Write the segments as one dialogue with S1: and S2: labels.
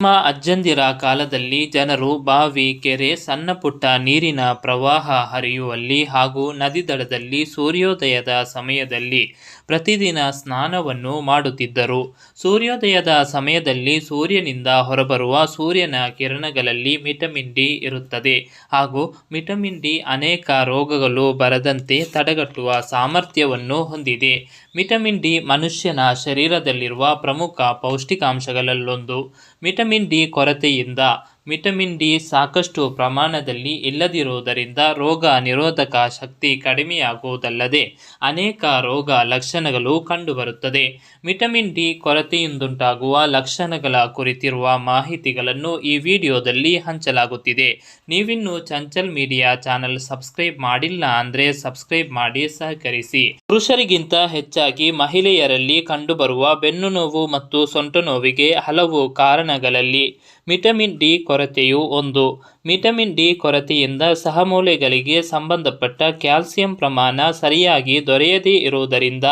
S1: ನಮ್ಮ ಅಜ್ಜಂದಿರ ಕಾಲದಲ್ಲಿ ಜನರು ಬಾವಿ, ಕೆರೆ, ಸಣ್ಣ ಪುಟ್ಟ ನೀರಿನ ಪ್ರವಾಹ ಹರಿಯುವಲ್ಲಿ ಹಾಗೂ ನದಿ ದಡದಲ್ಲಿ ಸೂರ್ಯೋದಯದ ಸಮಯದಲ್ಲಿ ಪ್ರತಿದಿನ ಸ್ನಾನವನ್ನು ಮಾಡುತ್ತಿದ್ದರು. ಸೂರ್ಯೋದಯದ ಸಮಯದಲ್ಲಿ ಸೂರ್ಯನಿಂದ ಹೊರಬರುವ ಸೂರ್ಯನ ಕಿರಣಗಳಲ್ಲಿ ವಿಟಮಿನ್ ಡಿ ಇರುತ್ತದೆ. ಹಾಗೂ ವಿಟಮಿನ್ ಡಿ ಅನೇಕ ರೋಗಗಳು ಬರದಂತೆ ತಡೆಗಟ್ಟುವ ಸಾಮರ್ಥ್ಯವನ್ನು ಹೊಂದಿದೆ. ವಿಟಮಿನ್ ಡಿ ಮನುಷ್ಯನ ಶರೀರದಲ್ಲಿರುವ ಪ್ರಮುಖ ಪೌಷ್ಟಿಕಾಂಶಗಳಲ್ಲೊಂದು. ವಿಟಮಿನ್ ಡಿ ಕೊರತೆಯಿಂದ ವಿಟಮಿನ್ ಡಿ ಸಾಕಷ್ಟು ಪ್ರಮಾಣದಲ್ಲಿ ಇಲ್ಲದಿರುವುದರಿಂದ ರೋಗ ನಿರೋಧಕ ಶಕ್ತಿ ಕಡಿಮೆಯಾಗುವುದಲ್ಲದೆ ಅನೇಕ ರೋಗ ಲಕ್ಷಣಗಳು ಕಂಡುಬರುತ್ತದೆ. ವಿಟಮಿನ್ ಡಿ ಕೊರತೆಯಿಂದುಂಟಾಗುವ ಲಕ್ಷಣಗಳ ಕುರಿತಿರುವ ಮಾಹಿತಿಗಳನ್ನು ಈ ವಿಡಿಯೋದಲ್ಲಿ ಹಂಚಲಾಗುತ್ತಿದೆ. ನೀವಿನ್ನು ಚಂಚಲ್ ಮೀಡಿಯಾ ಚಾನಲ್ ಸಬ್ಸ್ಕ್ರೈಬ್ ಮಾಡಿಲ್ಲ ಅಂದರೆ ಸಬ್ಸ್ಕ್ರೈಬ್ ಮಾಡಿ ಸಹಕರಿಸಿ. ಪುರುಷರಿಗಿಂತ ಹೆಚ್ಚಾಗಿ ಮಹಿಳೆಯರಲ್ಲಿ ಕಂಡುಬರುವ ಬೆನ್ನು ನೋವು ಮತ್ತು ಸೊಂಟ ನೋವಿಗೆ ಹಲವು ಕಾರಣಗಳಲ್ಲಿ ವಿಟಮಿನ್ ಡಿ ಕೊರತೆಯು ಒಂದು. ವಿಟಮಿನ್ ಡಿ ಕೊರತೆಯಿಂದ ಸಹಮೂಲೆಗಳಿಗೆ ಸಂಬಂಧಪಟ್ಟ ಕ್ಯಾಲ್ಸಿಯಂ ಪ್ರಮಾಣ ಸರಿಯಾಗಿ ದೊರೆಯದೇ ಇರುವುದರಿಂದ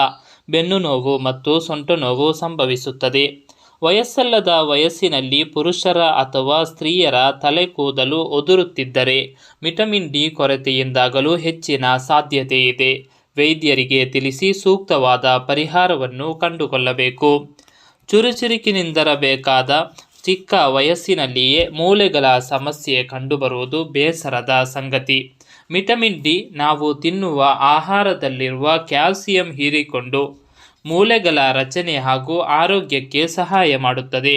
S1: ಬೆನ್ನು ನೋವು ಮತ್ತು ಸೊಂಟು ನೋವು ಸಂಭವಿಸುತ್ತದೆ. ವಯಸ್ಸಲ್ಲದ ವಯಸ್ಸಿನಲ್ಲಿ ಪುರುಷರ ಅಥವಾ ಸ್ತ್ರೀಯರ ತಲೆ ಕೂದಲು ಒದುರುತ್ತಿದ್ದರೆ ವಿಟಮಿನ್ ಡಿ ಕೊರತೆಯಿಂದಾಗಲು ಹೆಚ್ಚಿನ ಸಾಧ್ಯತೆ ಇದೆ. ವೈದ್ಯರಿಗೆ ತಿಳಿಸಿ ಸೂಕ್ತವಾದ ಪರಿಹಾರವನ್ನು ಕಂಡುಕೊಳ್ಳಬೇಕು. ಚುರುಚುರುಕಿನಿಂದರಬೇಕಾದ ಚಿಕ್ಕ ವಯಸ್ಸಿನಲ್ಲಿಯೇ ಮೂಳೆಗಳ ಸಮಸ್ಯೆ ಕಂಡುಬರುವುದು ಬೇಸರದ ಸಂಗತಿ. ವಿಟಮಿನ್ ಡಿ ನಾವು ತಿನ್ನುವ ಆಹಾರದಲ್ಲಿರುವ ಕ್ಯಾಲ್ಸಿಯಂ ಹೀರಿಕೊಂಡು ಮೂಳೆಗಳ ರಚನೆ ಹಾಗೂ ಆರೋಗ್ಯಕ್ಕೆ ಸಹಾಯ ಮಾಡುತ್ತದೆ.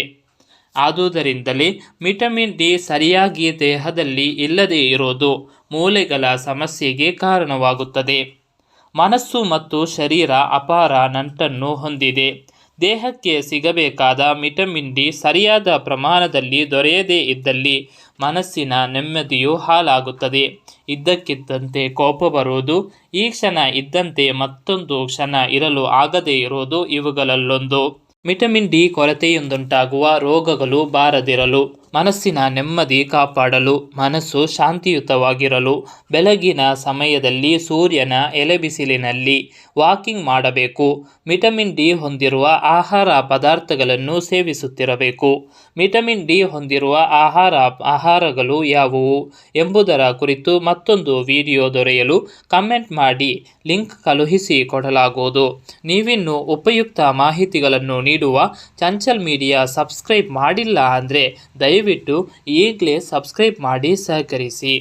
S1: ಆದುದರಿಂದಲೇ ವಿಟಮಿನ್ ಡಿ ಸರಿಯಾಗಿ ದೇಹದಲ್ಲಿ ಇಲ್ಲದೇ ಇರೋದು ಮೂಳೆಗಳ ಸಮಸ್ಯೆಗೆ ಕಾರಣವಾಗುತ್ತದೆ. ಮನಸ್ಸು ಮತ್ತು ಶರೀರ ಅಪಾರ ನಂಟನ್ನು ಹೊಂದಿದೆ. ದೇಹಕ್ಕೆ ಸಿಗಬೇಕಾದ ವಿಟಮಿನ್ ಡಿ ಸರಿಯಾದ ಪ್ರಮಾಣದಲ್ಲಿ ದೊರೆಯದೇ ಇದ್ದಲ್ಲಿ ಮನಸ್ಸಿನ ನೆಮ್ಮದಿಯು ಹಾಳಾಗುತ್ತದೆ. ಇದ್ದಕ್ಕಿದ್ದಂತೆ ಕೋಪ ಬರುವುದು, ಈ ಕ್ಷಣ ಇದ್ದಂತೆ ಮತ್ತೊಂದು ಕ್ಷಣ ಇರಲು ಆಗದೇ ಇರುವುದು ಇವುಗಳಲ್ಲೊಂದು. ವಿಟಮಿನ್ ಡಿ ಕೊರತೆಯಿಂದುಂಟಾಗುವ ರೋಗಗಳು ಬಾರದಿರಲು. ಮನಸ್ಸಿನ ನೆಮ್ಮದಿ ಕಾಪಾಡಲು, ಮನಸ್ಸು ಶಾಂತಿಯುತವಾಗಿರಲು, ಬೆಳಗಿನ ಸಮಯದಲ್ಲಿ ಸೂರ್ಯನ ಎಲೆಬಿಸಿಲಿನಲ್ಲಿ ವಾಕಿಂಗ್ ಮಾಡಬೇಕು. ವಿಟಮಿನ್ ಡಿ ಹೊಂದಿರುವ ಆಹಾರ ಪದಾರ್ಥಗಳನ್ನು ಸೇವಿಸುತ್ತಿರಬೇಕು. ವಿಟಮಿನ್ ಡಿ ಹೊಂದಿರುವ ಆಹಾರ, ಆಹಾರಗಳು ಯಾವುವು ಎಂಬುದರ ಕುರಿತು ಮತ್ತೊಂದು ವಿಡಿಯೋ ದೊರೆಯಲು ಕಮೆಂಟ್ ಮಾಡಿ, ಲಿಂಕ್ ಕಳುಹಿಸಿ ಕೊಡಲಾಗುವುದು. ನೀವಿನ್ನು ಉಪಯುಕ್ತ ಮಾಹಿತಿಗಳನ್ನು ನೀಡುವ ಚಂಚಲ್ ಮೀಡಿಯಾ ಸಬ್ಸ್ಕ್ರೈಬ್ ಮಾಡಿಲ್ಲ ಅಂದರೆ ದಯವಿಟ್ಟು ಈಗಲೇ ಸಬ್ಸ್ಕ್ರೈಬ್ ಮಾಡಿ ಸಹಕರಿಸಿ.